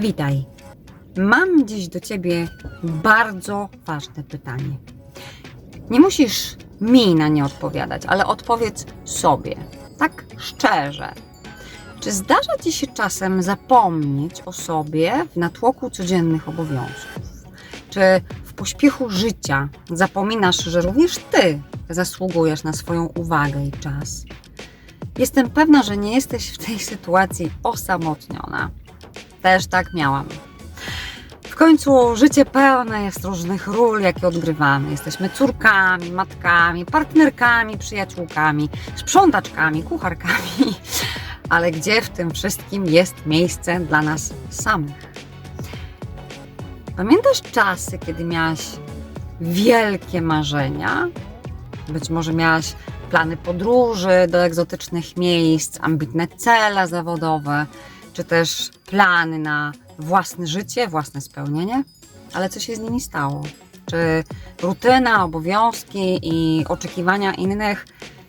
Witaj. Mam dziś do Ciebie bardzo ważne pytanie. Nie musisz mi na nie odpowiadać, ale odpowiedz sobie, tak szczerze. Czy zdarza Ci się czasem zapomnieć o sobie w natłoku codziennych obowiązków? Czy w pośpiechu życia zapominasz, że również Ty zasługujesz na swoją uwagę i czas? Jestem pewna, że nie jesteś w tej sytuacji osamotniona. Też tak miałam. W końcu życie pełne jest różnych ról, jakie odgrywamy. Jesteśmy córkami, matkami, partnerkami, przyjaciółkami, sprzątaczkami, kucharkami. Ale gdzie w tym wszystkim jest miejsce dla nas samych? Pamiętasz czasy, kiedy miałaś wielkie marzenia? Być może miałaś plany podróży do egzotycznych miejsc, ambitne cele zawodowe, czy też plany na własne życie, własne spełnienie, ale co się z nimi stało? Czy rutyna, obowiązki i oczekiwania innych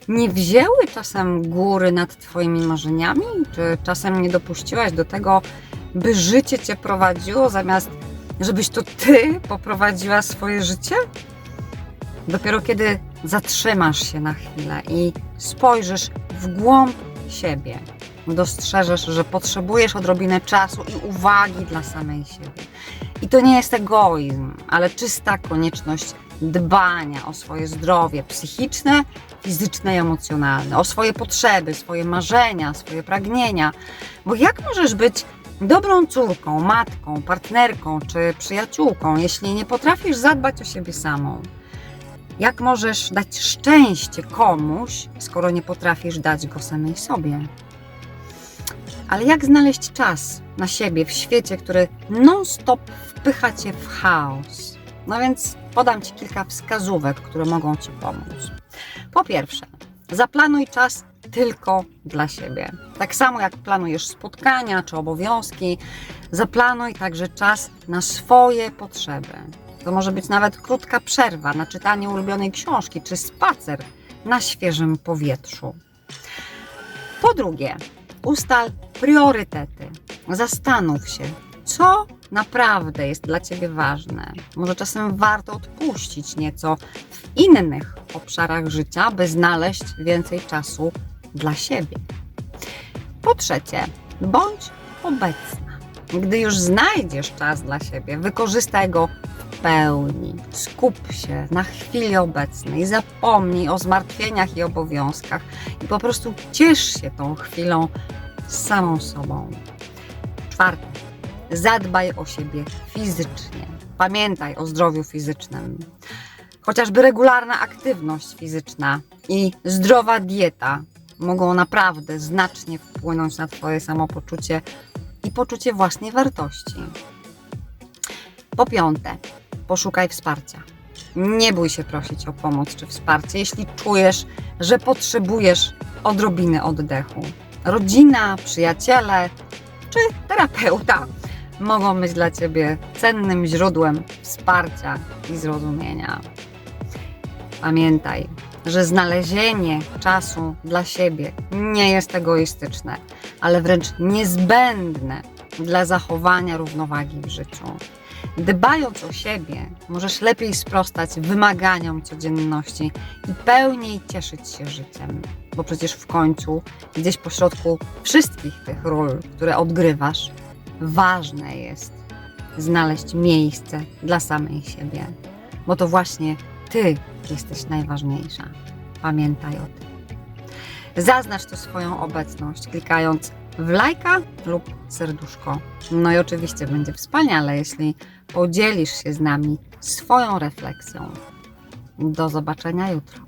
nie wzięły czasem góry nad Twoimi marzeniami? Czy czasem nie dopuściłaś do tego, by życie Cię prowadziło, zamiast żebyś to Ty poprowadziła swoje życie? Dopiero kiedy zatrzymasz się na chwilę i spojrzysz w głąb siebie, dostrzeżesz, że potrzebujesz odrobinę czasu i uwagi dla samej siebie. I to nie jest egoizm, ale czysta konieczność dbania o swoje zdrowie psychiczne, fizyczne i emocjonalne, o swoje potrzeby, swoje marzenia, swoje pragnienia. Bo jak możesz być dobrą córką, matką, partnerką czy przyjaciółką, jeśli nie potrafisz zadbać o siebie samą? Jak możesz dać szczęście komuś, skoro nie potrafisz dać go samej sobie? Ale jak znaleźć czas na siebie w świecie, który non-stop wpycha cię w chaos? No więc podam ci kilka wskazówek, które mogą ci pomóc. Po pierwsze, zaplanuj czas tylko dla siebie. Tak samo jak planujesz spotkania czy obowiązki, zaplanuj także czas na swoje potrzeby. To może być nawet krótka przerwa na czytanie ulubionej książki czy spacer na świeżym powietrzu. Po drugie, ustal priorytety. Zastanów się, co naprawdę jest dla Ciebie ważne. Może czasem warto odpuścić nieco w innych obszarach życia, by znaleźć więcej czasu dla siebie. Po trzecie, bądź obecna. Gdy już znajdziesz czas dla siebie, wykorzystaj go pełni. Skup się na chwili obecnej, zapomnij o zmartwieniach i obowiązkach i po prostu ciesz się tą chwilą samą sobą. Czwarte, zadbaj o siebie fizycznie. Pamiętaj o zdrowiu fizycznym. Chociażby regularna aktywność fizyczna i zdrowa dieta mogą naprawdę znacznie wpłynąć na Twoje samopoczucie i poczucie własnej wartości. Po piąte, poszukaj wsparcia. Nie bój się prosić o pomoc czy wsparcie, jeśli czujesz, że potrzebujesz odrobiny oddechu. Rodzina, przyjaciele czy terapeuta mogą być dla Ciebie cennym źródłem wsparcia i zrozumienia. Pamiętaj, że znalezienie czasu dla siebie nie jest egoistyczne, ale wręcz niezbędne dla zachowania równowagi w życiu. Dbając o siebie, możesz lepiej sprostać wymaganiom codzienności i pełniej cieszyć się życiem, bo przecież w końcu, gdzieś pośrodku wszystkich tych ról, które odgrywasz, ważne jest znaleźć miejsce dla samej siebie, bo to właśnie ty jesteś najważniejsza. Pamiętaj o tym. Zaznacz tu swoją obecność, klikając w lajka lub serduszko. No i oczywiście będzie wspaniale, jeśli podzielisz się z nami swoją refleksją. Do zobaczenia jutro.